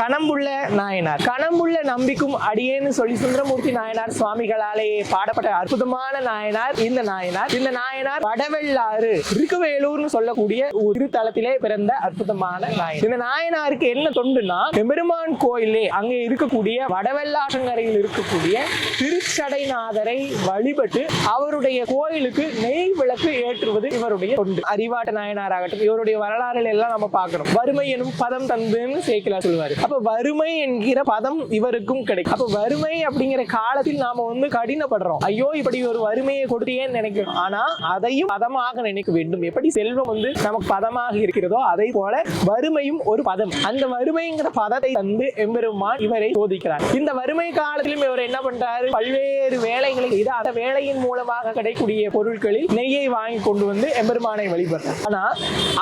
கணம்புள்ள நாயனார். கணம்புள்ள நம்பிக்கும் அடியேன்னு சொல்லி சுந்தரமூர்த்தி நாயனார் சுவாமிகளாலே பாடப்பட்ட அற்புதமான நாயனார் இந்த நாயனார். இந்த நாயனார் வடவெள்ளாறு ரிக்குவேலூர்னு சொல்லக்கூடிய ஒரு திருத்தலத்திலே பிறந்த அற்புதமான நாயனார். இந்த நாயனாருக்கு என்ன தொண்டுனா பெருமான் கோயிலே அங்கே இருக்கக்கூடிய வடவெள்ளாற்றங்கரையில் இருக்கக்கூடிய திருச்சடைநாதரை வழிபட்டு அவருடைய கோயிலுக்கு நெய் விளக்கு ஏற்றுவது இவருடைய தொண்டு. அறிவாட்ட நாயனார் ஆகட்டும் இவருடைய வரலாறுல எல்லாம் நம்ம பார்க்கிறோம் வறுமை எனும் பதம் தந்துன்னு சேக்கிலா சொல்லுவாரு. அப்ப வறுமை என்கிற பதம் இவருக்கும் கிடைக்கும். அப்ப வறுமை அப்படிங்கிற காலத்தில் நாம வந்து கடினப்படுறோம். ஐயோ இப்படி ஒரு வறுமையை கொடுத்தியேன்னு நினைக்கிறோம். ஆனா அதையும் பதமாக நினைக்க வேண்டும். எப்படி செல்வம் வந்து நமக்கு பதமாக இருக்கிறதோ அதை போல வறுமையும் ஒரு பதம். அந்த வறுமைங்கிற பதத்தை தந்து எம்பெருமான் இவரை சோதிக்கிறார். இந்த வறுமை காலத்திலும் இவர் என்ன பண்றாரு? பல்வேறு வேலைகளை செய்து அந்த வேலையின் மூலமாக கிடைக்கக்கூடிய பொருட்களில் நெய்யை வாங்கி கொண்டு வந்து எம்பெருமானை வழிபடுறார். ஆனா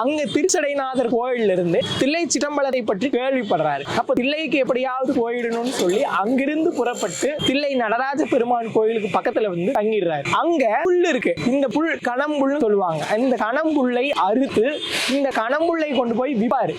அங்க திருச்சடைநாதர் கோயில்ல இருந்து தில்லை சிதம்பலத்தை பற்றி கேள்விப்படுறாரு. அப்ப தில்லைக்கு எப்படியாவது போயிடணும்னு சொல்லி அங்கிருந்து புறப்பட்டு தில்லை நடராஜ பெருமான் கோயிலுக்கு பக்கத்துல வந்து தங்கிடுறாரு. அங்க புல் இருக்கு. இந்த புல் கணம்புல்னு சொல்லுவாங்க. இந்த கணம்புல்லை அறுத்து இந்த கணம்புல்லை கொண்டு போய் விற்பாரு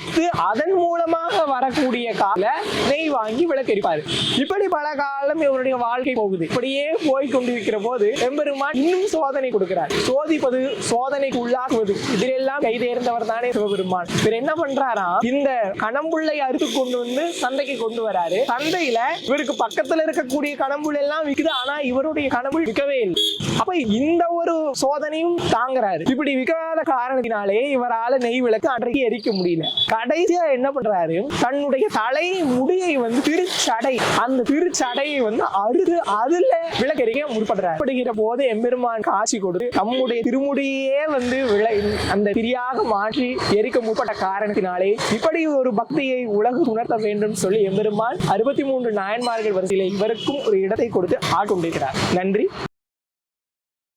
அதன் மூலமாக வரக்கூடிய கால நெய் வாங்கி விளக்கெரிப்பாரு. இப்படி பல காலம் இவருடைய வாழ்க்கை போகுது. இப்படியே போய் கொண்டிருக்கிற போது எம்பெருமான் இன்னும் சோதனை கொடுக்கிறார். சோதிப்பது சோதனைக்கு உள்ளாக்குவது இதிலெல்லாம் கைதேர்ந்தவர் தானே சிவபெருமான். இவர் என்ன பண்றாரா? இந்த கணம்புள்ளை அறுத்து கொண்டு வந்து சந்தைக்கு கொண்டு வராரு. சந்தையில இவருக்கு பக்கத்துல இருக்கக்கூடிய கணம்புள் எல்லாம் விற்குது ஆனா இவருடைய கணம்புள் விற்கவே இல்லை. அப்ப இந்த ஒரு சோதனையும் தாங்குறாரு. இப்படி விற்காத காரணத்தினாலே இவரால நெய் விளக்கு அன்றைக்கு எரிக்க முடியல. கடைசியா என்ன பண்றாரு? தன்னுடைய தலை முடியை வந்து திருச்சடை அந்த திருச்சடையை வந்து அறுது அதுல விளக்கெரிக்க முற்படுறாரு. அப்படிங்கிற போது எம்பெருமான் காட்சி கொடுத்து தம்முடைய திருமுடியே வந்து விளை அந்த திரியாக மாற்றி எரிக்க முற்பட்ட காரணத்தினாலே இப்படி ஒரு பக்தியை உலகு உணர்த்த வேண்டும் சொல்லி எம்பெருமான் அறுபத்தி மூன்று நாயன்மார்கள் வரிசையில் இவருக்கும் ஒரு இடத்தை கொடுத்து ஆட்கொண்டிருக்கிறார். நன்றி.